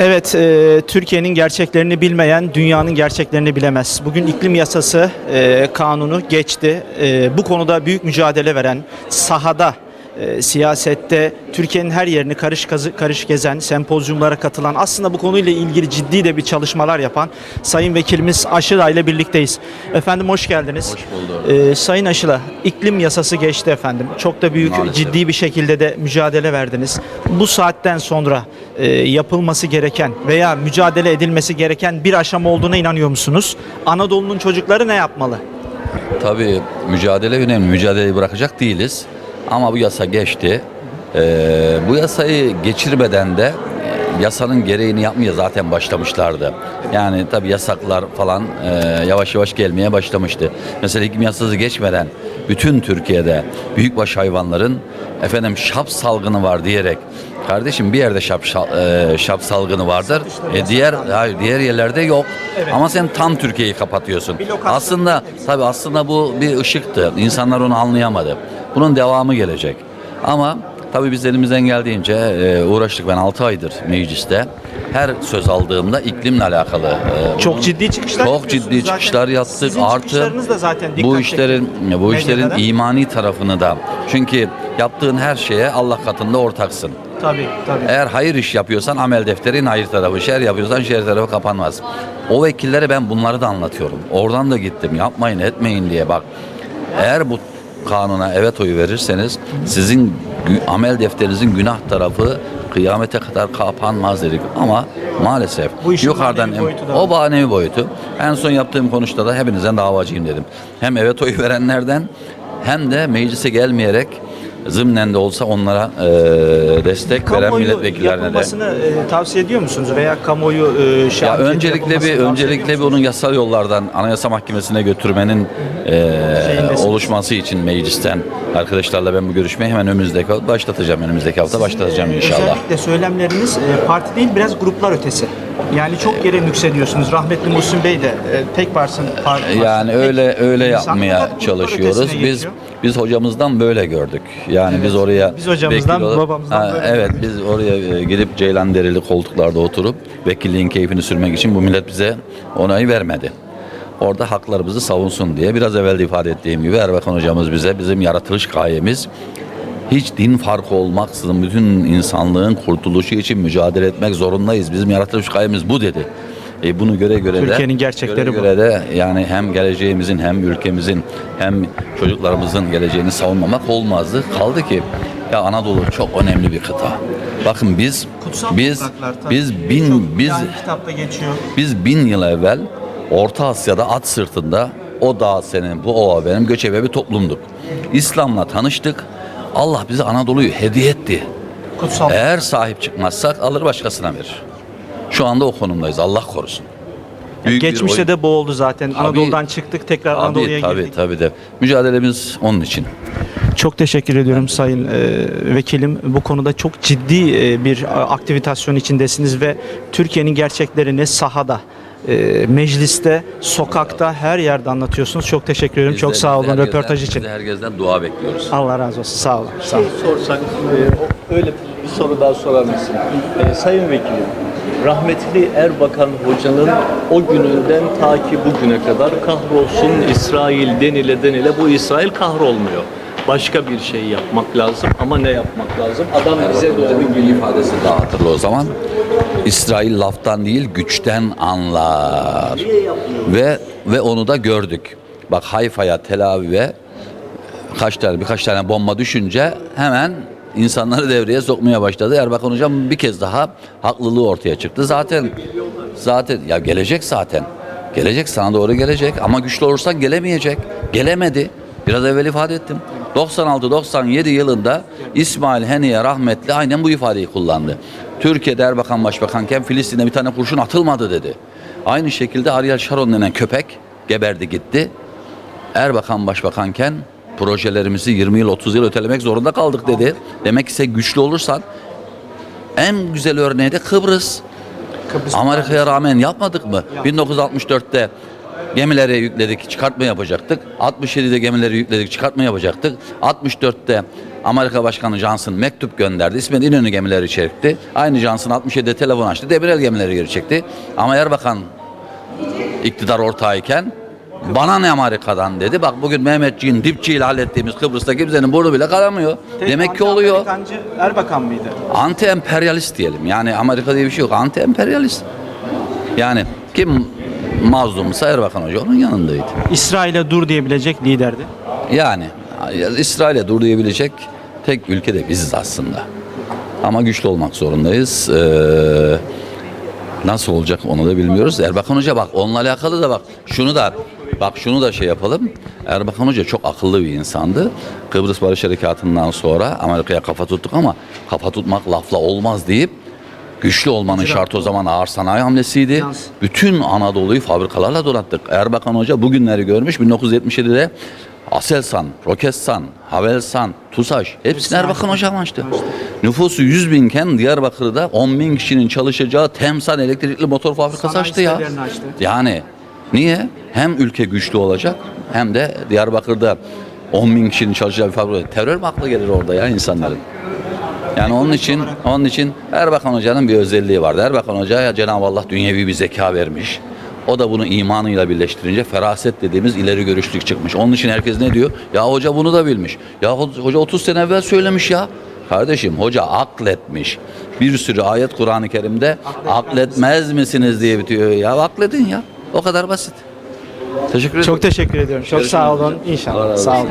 Evet, e, Türkiye'nin gerçeklerini bilmeyen dünyanın gerçeklerini bilemez. Bugün iklim yasası e, kanunu geçti. E, bu konuda büyük mücadele veren, sahada, e, siyasette Türkiye'nin her yerini karış kazı- karış gezen, sempozyumlara katılan, aslında bu konuyla ilgili ciddi de bir çalışmalar yapan Sayın Vekilimiz Aşıla ile birlikteyiz. Efendim hoş geldiniz. Hoş bulduk. E, Sayın Aşıla, iklim yasası geçti efendim. Çok da büyük, Maalesef. ciddi bir şekilde de mücadele verdiniz. Bu saatten sonra e, yapılması gereken veya mücadele edilmesi gereken bir aşama olduğuna inanıyor musunuz? Anadolu'nun çocukları ne yapmalı? Tabii mücadele önemli. Mücadeleyi bırakacak değiliz. Ama bu yasa geçti. Ee, bu yasayı geçirmeden de e, yasanın gereğini yapmaya zaten başlamışlardı. Yani tabii yasaklar falan e, yavaş yavaş gelmeye başlamıştı. Mesela iklim yasası geçmeden bütün Türkiye'de büyükbaş hayvanların efendim şap salgını var diyerek Kardeşim bir yerde şap, şap, e, şap salgını vardır. E, diğer hayır, diğer yerlerde yok. Ama sen tam Türkiye'yi kapatıyorsun. Aslında tabii aslında bu bir ışıktı. İnsanlar onu anlayamadı. Bunun devamı gelecek. Ama tabii biz elimizden geldiğince e, uğraştık. Ben 6 aydır mecliste. Her söz aldığımda iklimle alakalı. e, Çok ciddi çıkışlar Çok ciddi çıkışlar yaptık. Artı da zaten bu işlerin bu işlerin medyada. imani tarafını da. Çünkü yaptığın her şeye Allah katında ortaksın. Tabii tabii. Eğer hayır iş yapıyorsan amel defterin hayır tarafı, şer yapıyorsan şer tarafı kapanmaz. O vekillere ben bunları da anlatıyorum. Oradan da gittim yapmayın etmeyin diye bak. Eğer bu kanuna evet oy verirseniz sizin amel defterinizin günah tarafı kıyamete kadar kapanmaz dedik. Ama maalesef Bu yukarıdan manevi da o bahanevi boyutu. En son yaptığım konuşta da hepinizden davacıyım dedim. Hem evet oy verenlerden hem de meclise gelmeyerek zımnen de olsa onlara eee, destek veren Kamuoyu milletvekillerine de. e, tavsiye ediyor musunuz veya kamuoyu e, Ya şahit öncelikle bir öncelikle bir onun yasal yollardan Anayasa Mahkemesi'ne götürmenin Şeyindesiniz. oluşması için meclisten arkadaşlarla ben bu görüşmeyi hemen önümüzdeki başlatacağım. Önümüzdeki hafta başlatacağım musunuz? inşallah. Özellikle söylemleriniz e, parti değil biraz gruplar ötesi. Yani çok yere nüksediyorsunuz. Rahmetli Muhsin Bey de e, tek varsın parti. Yani öyle öyle yapmaya çalışıyoruz. Biz geçiyor. biz hocamızdan böyle gördük. Yani biz oraya biz hocamızdan, vekil babamızdan Ha, böyle Evet gördük. biz oraya e, gidip Ceylan Dereli koltuklarda oturup vekilliğin keyfini sürmek için bu millet bize onayı vermedi. Orada haklarımızı savunsun diye biraz evvel de ifade ettiğim gibi Erbakan hocamız bize bizim yaratılış gayemiz hiç din farkı olmaksızın bütün insanlığın kurtuluşu için mücadele etmek zorundayız. Bizim yaratılış gayemiz bu dedi. E bunu göre göre de Türkiye'nin gerçekleri göre bu. göre de yani hem geleceğimizin hem ülkemizin hem çocuklarımızın geleceğini savunmamak olmazdı. Kaldı ki ya Anadolu çok önemli bir kıta. Bakın biz Kutsal biz biz Çok bin biz yani kitapta geçiyor. biz bin yıl evvel Orta Asya'da at sırtında o dağ senin, bu ova benim göçebe bir toplumduk. İslam'la tanıştık. Allah bize Anadolu'yu hediye etti. Kutsal. Eğer sahip çıkmazsak alır başkasına verir. Şu anda o konumdayız. Allah korusun. Büyük bir Geçmişte de bu oldu zaten. Anadolu'dan çıktık tekrar Anadolu'ya Tabii tabii girdik. tabii de. Mücadelemiz onun için. Çok teşekkür ediyorum Sayın e, Vekilim. Bu konuda çok ciddi e, bir a, aktivitasyon içindesiniz ve Türkiye'nin gerçeklerini sahada, e, mecliste, sokakta her yerde anlatıyorsunuz. Çok teşekkür. Biz çok de- sağ biz olun röportaj biz için. de herkesten dua bekliyoruz. Allah razı olsun. Sağ olun. Sağ olun. sorsak, e, öyle bir soru daha sorar mısın? E, Sayın Vekilim, rahmetli Erbakan Hoca'nın o gününden ta ki bugüne kadar kahrolsun İsrail denile denile bu İsrail kahrolmuyor. Başka bir şey yapmak lazım ama ne yapmak lazım? Adam bize doğru bir ifadesi daha hatırla o zaman. İsrail laftan değil güçten anlar. Ve ve onu da gördük. Bak Hayfa'ya, Tel Aviv'e kaç tane birkaç tane bomba düşünce hemen insanları devreye sokmaya başladı. Erbakan hocam bir kez daha haklılığı ortaya çıktı. Zaten zaten ya gelecek zaten. Gelecek sana doğru gelecek ama güçlü olursan gelemeyecek. Gelemedi. Biraz evvel ifade ettim. 96-97 yılında İsmail Heniye rahmetli aynen bu ifadeyi kullandı. Türkiye'de Erbakan Başbakanken Filistin'e bir tane kurşun atılmadı dedi. Aynı şekilde Ariel Sharon denen köpek geberdi gitti. Erbakan başbakanken projelerimizi 20 yıl 30 yıl ötelemek zorunda kaldık dedi. Demek ki sen güçlü olursan en güzel örneği de Kıbrıs. Kıbrıs Amerika'ya rağmen yapmadık mı? 1964'te gemilere yükledik, çıkartma yapacaktık. 67'de gemileri yükledik, çıkartma yapacaktık. 64'te Amerika Başkanı Johnson mektup gönderdi. İsmet İnönü gemileri çekti. Aynı Johnson 67'de telefon açtı. Demirel gemileri geri çekti. Ama Erbakan iktidar ortağıyken bana ne Amerika'dan dedi. Bak bugün Mehmetçiğin dipçiyle hallettiğimiz Kıbrıs'ta kimsenin burnu bile kalamıyor. Demek ki oluyor. Erbakan mıydı? Anti emperyalist diyelim. Yani Amerika diye bir şey yok. Anti emperyalist. Yani kim mazlumsa Erbakan Hoca onun yanındaydı. İsrail'e dur diyebilecek liderdi. Yani İsrail'e dur diyebilecek tek ülke de biziz aslında. Ama güçlü olmak zorundayız. Ee, nasıl olacak onu da bilmiyoruz. Erbakan Hoca bak onunla alakalı da bak şunu da bak şunu da şey yapalım. Erbakan Hoca çok akıllı bir insandı. Kıbrıs Barış Harekatı'ndan sonra Amerika'ya kafa tuttuk ama kafa tutmak lafla olmaz deyip Güçlü olmanın şartı o zaman ağır sanayi hamlesiydi. Finans. Bütün Anadolu'yu fabrikalarla donattık. Erbakan Hoca bugünleri görmüş. 1977'de Aselsan, Roketsan, Havelsan, TUSAŞ hepsini Erbakan Hoca açtı. Nüfusu 100 binken Diyarbakır'da 10 bin kişinin çalışacağı Temsan elektrikli motor fabrikası Sanayi açtı ya. açtı. Yani niye? Hem ülke güçlü olacak hem de Diyarbakır'da 10 bin kişinin çalışacağı bir fabrika. Terör mü akla gelir orada ya insanların? Yani onun için onun için Erbakan Hoca'nın bir özelliği vardı. Erbakan Hoca'ya Cenab-ı Allah dünyevi bir zeka vermiş. O da bunu imanıyla birleştirince feraset dediğimiz ileri görüşlük çıkmış. Onun için herkes ne diyor? Ya hoca bunu da bilmiş. Ya ho- hoca 30 sene evvel söylemiş ya. Kardeşim hoca akletmiş. Bir sürü ayet Kur'an-ı Kerim'de akletmez misiniz diye bitiyor. Ya akledin ya. O kadar basit. Teşekkür ederim. Çok teşekkür ediyorum. Çok sağ olun. Allah İnşallah. Sağ olun.